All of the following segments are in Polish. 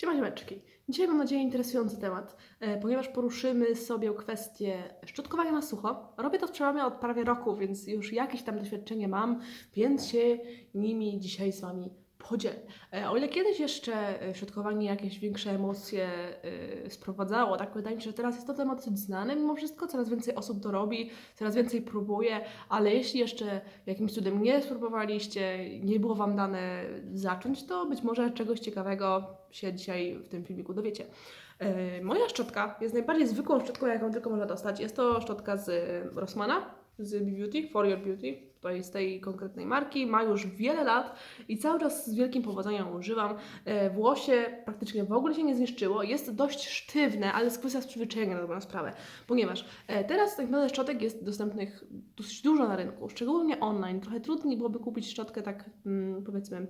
Siema, ziomeczki. Dzisiaj mam nadzieję interesujący temat, e, ponieważ poruszymy sobie kwestię szczotkowania na sucho. Robię to przynajmniej od prawie roku, więc już jakieś tam doświadczenie mam, więc się nimi dzisiaj z Wami podzielę. E, O ile kiedyś jeszcze e, szczotkowanie jakieś większe emocje e, sprowadzało, tak wydaje mi się, że teraz jest to temat dosyć znany. Mimo wszystko coraz więcej osób to robi, coraz więcej próbuje, ale jeśli jeszcze jakimś cudem nie spróbowaliście, nie było Wam dane zacząć, to być może czegoś ciekawego się dzisiaj w tym filmiku dowiecie. Moja szczotka jest najbardziej zwykłą szczotką, jaką tylko można dostać. Jest to szczotka z Rossmana, z Be Beauty, For Your Beauty, tutaj z tej konkretnej marki. Ma już wiele lat i cały czas z wielkim powodzeniem używam. E, Włosie praktycznie w ogóle się nie zniszczyło. Jest dość sztywne, ale jest kwestia z przyzwyczajenia na dobrą sprawę. Ponieważ e, teraz tak naprawdę szczotek jest dostępnych dosyć dużo na rynku, szczególnie online. Trochę trudniej byłoby kupić szczotkę tak mm, powiedzmy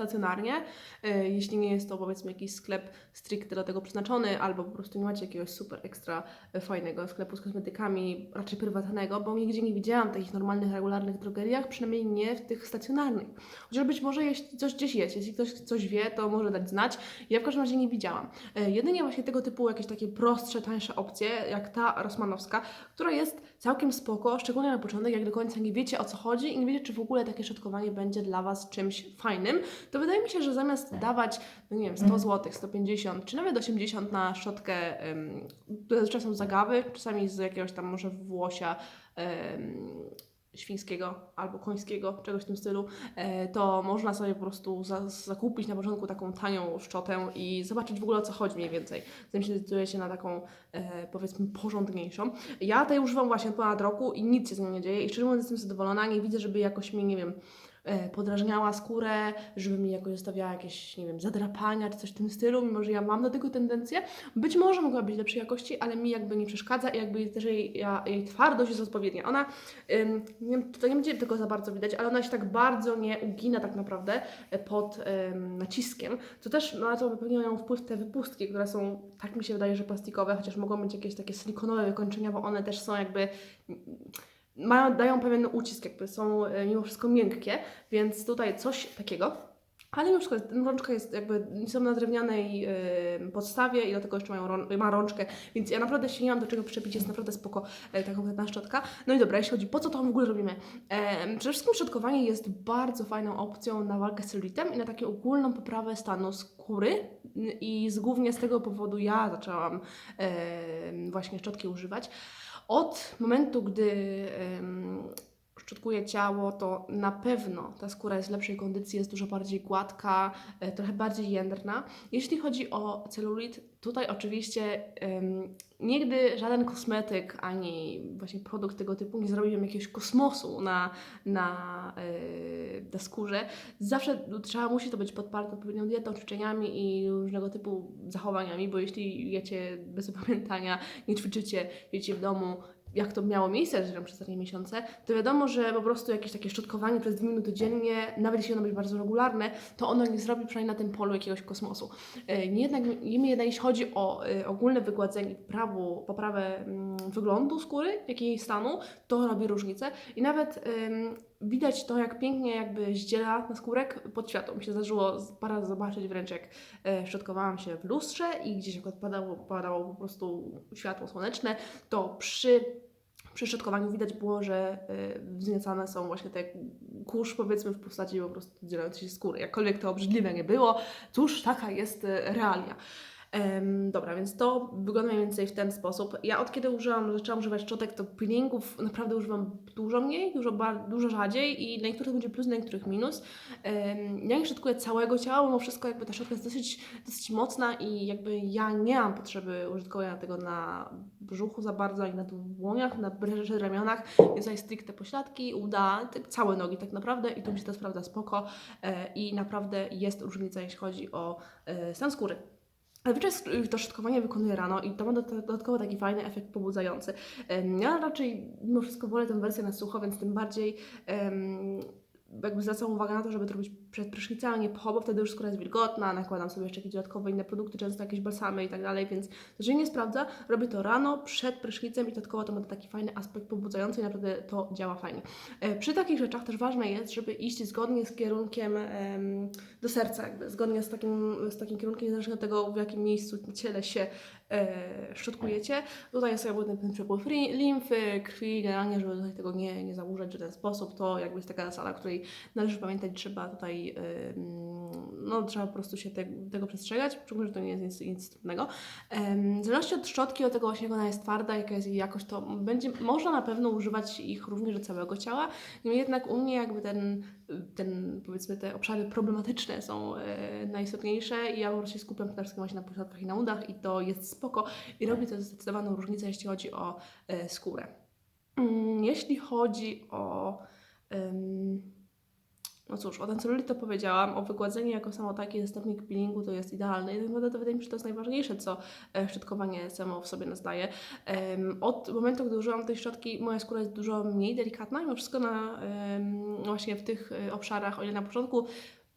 stacjonarnie, e, jeśli nie jest to powiedzmy jakiś sklep stricte do tego przeznaczony, albo po prostu nie macie jakiegoś super ekstra e, fajnego sklepu z kosmetykami, raczej prywatnego, bo nigdzie nie widziałam takich normalnych, regularnych drogeriach, przynajmniej nie w tych stacjonarnych. Chociaż być może jeśli coś gdzieś jest, jeśli ktoś coś wie, to może dać znać. Ja w każdym razie nie widziałam. E, Jedynie właśnie tego typu jakieś takie prostsze, tańsze opcje, jak ta rosmanowska, która jest całkiem spoko, szczególnie na początek, jak do końca nie wiecie o co chodzi i nie wiecie, czy w ogóle takie szczotkowanie będzie dla Was czymś fajnym, to wydaje mi się, że zamiast dawać, no nie wiem, 100 zł, 150 czy nawet 80 na szczotkę, um, są zagawy, czasami z jakiegoś tam może włosia em, świńskiego albo końskiego, czegoś w tym stylu, e, to można sobie po prostu za, zakupić na początku taką tanią szczotę i zobaczyć w ogóle o co chodzi mniej więcej. Zanim się zdecydujecie na taką e, powiedzmy porządniejszą. Ja tej używam właśnie ponad roku i nic się z nią nie dzieje i szczerze mówiąc jestem zadowolona, nie widzę, żeby jakoś mi, nie wiem, podrażniała skórę, żeby mi jakoś zostawiała jakieś, nie wiem, zadrapania czy coś w tym stylu, mimo że ja mam do tego tendencję. Być może mogła być lepszej jakości, ale mi jakby nie przeszkadza i jakby też jej, ja, jej twardość jest odpowiednia. Ona, ym, nie wiem, nie będzie tego za bardzo widać, ale ona się tak bardzo nie ugina tak naprawdę e, pod ym, naciskiem, co też na to pewnie mają wpływ te wypustki, które są, tak mi się wydaje, że plastikowe, chociaż mogą mieć jakieś takie silikonowe wykończenia, bo one też są jakby mają, dają pewien ucisk, jakby są e, mimo wszystko miękkie, więc tutaj coś takiego. Ale jest- rączka jest jakby, są na drewnianej e, podstawie i do tego jeszcze mają rą, ma rączkę, więc ja naprawdę się nie mam do czego przyczepić, jest naprawdę spoko e, ta konkretna szczotka. No i dobra, jeśli chodzi, po co to w ogóle robimy? E, przede wszystkim szczotkowanie jest bardzo fajną opcją na walkę z celulitem i na taką ogólną poprawę stanu skóry i z, głównie z tego powodu ja zaczęłam e, właśnie szczotki używać. Od momentu, gdy em, szczotkuję ciało, to na pewno ta skóra jest w lepszej kondycji, jest dużo bardziej gładka, e, trochę bardziej jędrna. Jeśli chodzi o celulit, tutaj oczywiście em, nigdy żaden kosmetyk ani właśnie produkt tego typu nie zrobił jakiegoś kosmosu na, na, e, na skórze. Zawsze trzeba, musi to być podparte odpowiednią dietą, ćwiczeniami i różnego typu zachowaniami, bo jeśli jecie bez opamiętania, nie ćwiczycie, jecie w domu, jak to miało miejsce zresztą przez ostatnie miesiące, to wiadomo, że po prostu jakieś takie szczotkowanie przez dwie minuty dziennie, nawet jeśli ono będzie bardzo regularne, to ono nie zrobi przynajmniej na tym polu jakiegoś kosmosu. E, Nie jednak, niemniej jednak jeśli chodzi o e, ogólne wygładzenie, poprawę, poprawę mm, wyglądu skóry, jak i jej stanu, to robi różnicę i nawet widać to, jak pięknie jakby zdziela na skórek pod światło. Mi się zdarzyło parę razy zobaczyć wręcz, jak e, szczotkowałam się w lustrze i gdzieś jak padało, padało po prostu światło słoneczne, to przy przy szczotkowaniu widać było, że y, wzniecane są właśnie te kurz, powiedzmy, w postaci po prostu dzielącej się skóry. Jakkolwiek to obrzydliwe nie było, cóż, taka jest y, realia. Dobra, więc to wygląda mniej więcej w ten sposób. Ja od kiedy użyłam, zaczęłam używać szczotek, to peelingów naprawdę używam dużo mniej, dużo, dużo rzadziej i na niektórych będzie plus, na niektórych minus. Ja nie szczotkuję całego ciała, mimo wszystko jakby ta szczotka jest dosyć, dosyć mocna i jakby ja nie mam potrzeby użytkowania tego na brzuchu za bardzo, ani na dłoniach, na ramionach, więc tutaj stricte pośladki, uda, całe nogi tak naprawdę i tu mi się to sprawdza spoko e, i naprawdę jest różnica, jeśli chodzi o e, stan skóry. Zazwyczaj to szczotkowanie wykonuję rano i to ma do- dodatkowo taki fajny efekt pobudzający. Ja raczej mimo wszystko wolę tę wersję na sucho, więc tym bardziej em, jakby zwracam uwagę na to, żeby to robić przed prysznicem, a nie po, bo wtedy już skóra jest wilgotna, nakładam sobie jeszcze jakieś dodatkowe inne produkty, często jakieś balsamy i tak dalej, więc się nie sprawdza. Robię to rano, przed prysznicem i dodatkowo to ma taki fajny aspekt pobudzający i naprawdę to działa fajnie. E, Przy takich rzeczach też ważne jest, żeby iść zgodnie z kierunkiem em, do serca, jakby zgodnie z takim, z takim kierunkiem, niezależnie od tego, w jakim miejscu ciele się e, szczotkujecie. Tutaj jest jakby ten, przepływ limfy, krwi, generalnie, żeby tutaj tego nie, nie zaburzać w ten sposób. To jakby jest taka zasada, której należy pamiętać, trzeba tutaj, no trzeba po prostu się te, tego przestrzegać, szczególnie, że to nie jest nic, nic trudnego. W zależności od szczotki, od tego właśnie jak ona jest twarda, jaka jest jej jakość, to będzie, można na pewno używać ich również do całego ciała. Niemniej jednak u mnie jakby ten, ten powiedzmy te obszary problematyczne są e, najistotniejsze i ja po prostu się skupiam przede wszystkim właśnie na pośladkach i na udach i to jest spoko i robi to zdecydowaną różnicę, jeśli chodzi o e, skórę. Mm, Jeśli chodzi o em, no cóż, o ten celulit to powiedziałam, o wygładzenie jako samo takie zastępnik peelingu to jest idealne i tak naprawdę to wydaje mi się, że to jest najważniejsze, co e, szczotkowanie samo w sobie nas daje. Od momentu, gdy użyłam tej szczotki, moja skóra jest dużo mniej delikatna, mimo wszystko na, właśnie w tych e, obszarach, o ile na początku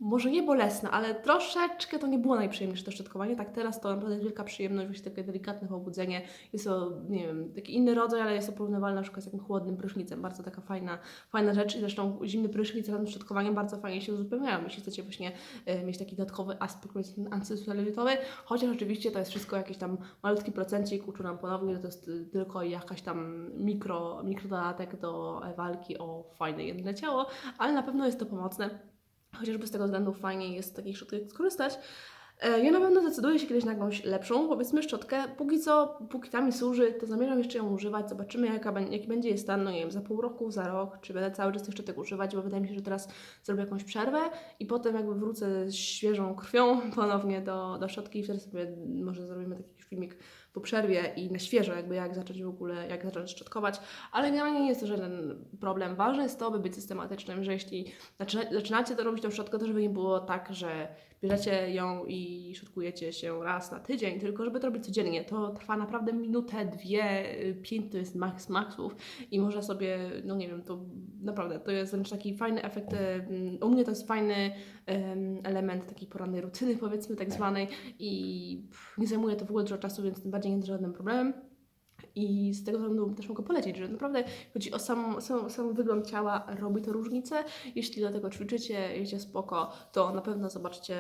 może nie bolesna, ale troszeczkę to nie było najprzyjemniejsze to szczotkowanie. Tak teraz to naprawdę wielka przyjemność, właśnie takie delikatne pobudzenie. Jest to, nie wiem, taki inny rodzaj, ale jest to porównywalne na przykład z takim chłodnym prysznicem. Bardzo taka fajna, fajna rzecz i zresztą zimny prysznic razem z szczotkowaniem bardzo fajnie się uzupełniają, jeśli chcecie właśnie e, mieć taki dodatkowy aspekt powiedzmy antycelulitowy, chociaż oczywiście to jest wszystko jakiś tam malutki procencik, uczu nam ponownie, że to jest y, tylko jakaś tam mikro, mikrododatek do e, walki o fajne jedne ciało, ale na pewno jest to pomocne. Chociażby z tego względu fajnie jest z takich szczotek skorzystać. E, Ja na pewno zdecyduję się kiedyś na jakąś lepszą, powiedzmy szczotkę. Póki co, póki ta mi służy, to zamierzam jeszcze ją używać. Zobaczymy, jaka, jaki będzie jej stan, no nie wiem, za pół roku, za rok, czy będę cały czas tych szczotek używać, bo wydaje mi się, że teraz zrobię jakąś przerwę i potem jakby wrócę z świeżą krwią ponownie do, do szczotki i wtedy sobie może zrobimy taki filmik po przerwie i na świeżo, jakby jak zacząć w ogóle, jak zacząć szczotkować, ale generalnie nie jest to żaden problem. Ważne jest to, by być systematycznym, że jeśli zaczyna, zaczynacie to robić tą szczotkę, to żeby nie było tak, że bierzecie ją i szotkujecie się raz na tydzień, tylko żeby to robić codziennie. To trwa naprawdę minutę, dwie, y, pięć to jest max maxów i można sobie, no nie wiem, to naprawdę to jest wręcz taki fajny efekt. em, U mnie to jest fajny em, element takiej porannej rutyny, powiedzmy tak zwanej i pff, nie zajmuje to w ogóle dużo czasu, więc tym bardziej nie jest żadnym problemem. I z tego względu też mogę polecić, że naprawdę chodzi o sam, sam, sam wygląd ciała, robi to różnicę. Jeśli do tego ćwiczycie, jedziecie spoko, to na pewno zobaczycie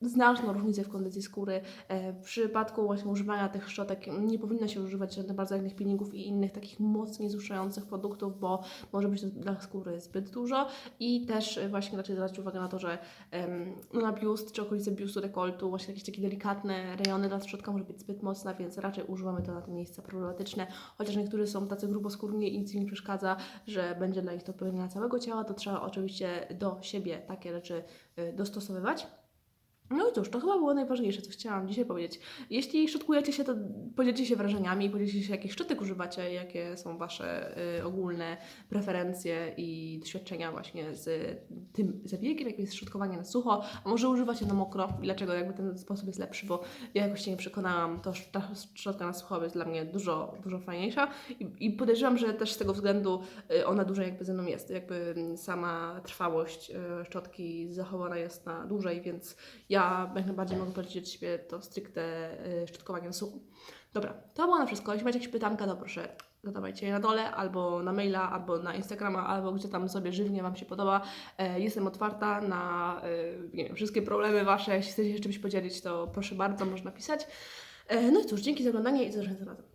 znaczną różnicę w kondycji skóry. E, W przypadku właśnie używania tych szczotek nie powinno się używać żadnych bardzo innych peelingów i innych takich mocniej zuszających produktów, bo może być to dla skóry zbyt dużo. I też właśnie raczej zwracać uwagę na to, że no na biust czy okolice biustu, dekoltu, właśnie jakieś takie delikatne rejony dla szczotka może być zbyt mocna, więc raczej używamy to na te miejsca problematyczne. Chociaż niektórzy są tacy gruboskórni i nic im nie przeszkadza, że będzie dla nich to pełnienia całego ciała, to trzeba oczywiście do siebie takie rzeczy y, dostosowywać. No i cóż, to chyba było najważniejsze, co chciałam dzisiaj powiedzieć. Jeśli szczotkujecie się, to podzielcie się wrażeniami, podzielcie się, jakich szczotek używacie, jakie są Wasze y, ogólne preferencje i doświadczenia właśnie z tym zabiegiem, jakim jest szczotkowanie na sucho, a może używacie na mokro? I dlaczego? Jakby ten sposób jest lepszy, bo ja jakoś się nie przekonałam, to ta szczotka na sucho jest dla mnie dużo, dużo fajniejsza. I, i podejrzewam, że też z tego względu y, ona dużo jakby ze mną jest, jakby sama trwałość y, szczotki zachowana jest na dłużej, więc ja jak najbardziej mogę polecić od siebie to stricte y, szczotkowanie na sucho. Dobra, to było na wszystko. Jeśli macie jakieś pytanka, to proszę zadawajcie je na dole, albo na maila, albo na Instagrama, albo gdzie tam sobie żywnie Wam się podoba. E, Jestem otwarta na e, nie wiem, wszystkie problemy Wasze. Jeśli chcecie się czymś podzielić, to proszę bardzo, można pisać. E, No i cóż, dzięki za oglądanie i do zobaczenia razem.